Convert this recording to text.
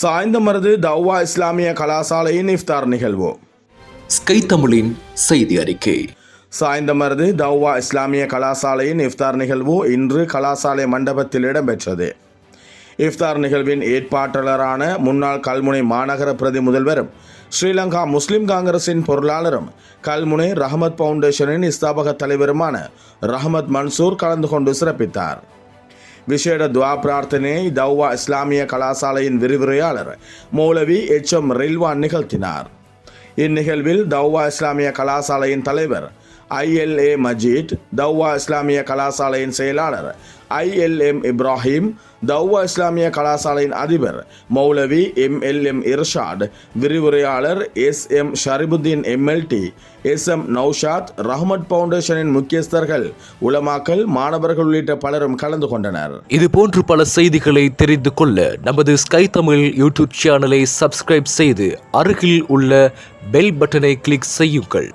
சாய்ந்தமருது தௌவா இஸ்லாமிய கலாசாலையின் இஃப்தார் நிகழ்வு. ஸ்கை தமிழின் செய்தி அறிக்கை. சாய்ந்தமருது தௌவா இஸ்லாமிய கலாசாலையின் இஃப்தார் நிகழ்வு இன்று கலாசாலை மண்டபத்தில் இடம்பெற்றது. இஃப்தார் நிகழ்வின் ஏற்பாட்டாளரான முன்னாள் கல்முனை மாநகர பிரதி முதல்வரும் ஸ்ரீலங்கா முஸ்லிம் காங்கிரசின் பொருளாளரும் கல்முனை ரஹமத் ஃபவுண்டேஷனின் ஸ்தாபக தலைவருமான ரஹமத் மன்சூர் கலந்து கொண்டு சிறப்பித்தார். விசேட துவா பிரார்த்தனை தௌவா இஸ்லாமிய கலாசாலையின் விரிவுரையாளர் மௌலவி எச் எம் ரில்வான் நிகழ்த்தினார். இந்நிகழ்வில் தௌவா இஸ்லாமிய கலாசாலையின் தலைவர் ஐஎல்ஏ மஜீத் தௌவா இஸ்லாமிய கலாசாலையின் செயலாளர் ஐஎல்எம் இப்ராஹிம் தௌவா இஸ்லாமிய கலாசாலையின் அதிபர் மௌலவி எம்எல்எம் இர்ஷாட் விரிவுரையாளர் S M Sharifudeen MLT S M Naushad Rahmath ஃபவுண்டேஷனின் முக்கியஸ்தர்கள் உலமாக்கல் மாணவர்கள் உள்ளிட்ட பலரும் கலந்து கொண்டனர். இது போன்று பல செய்திகளை தெரிந்து கொள்ள நமது ஸ்கை தமிழ் யூடியூப் சேனலை சப்ஸ்கிரைப் செய்து அருகில் உள்ள பெல் பட்டனை கிளிக் செய்யுங்கள்.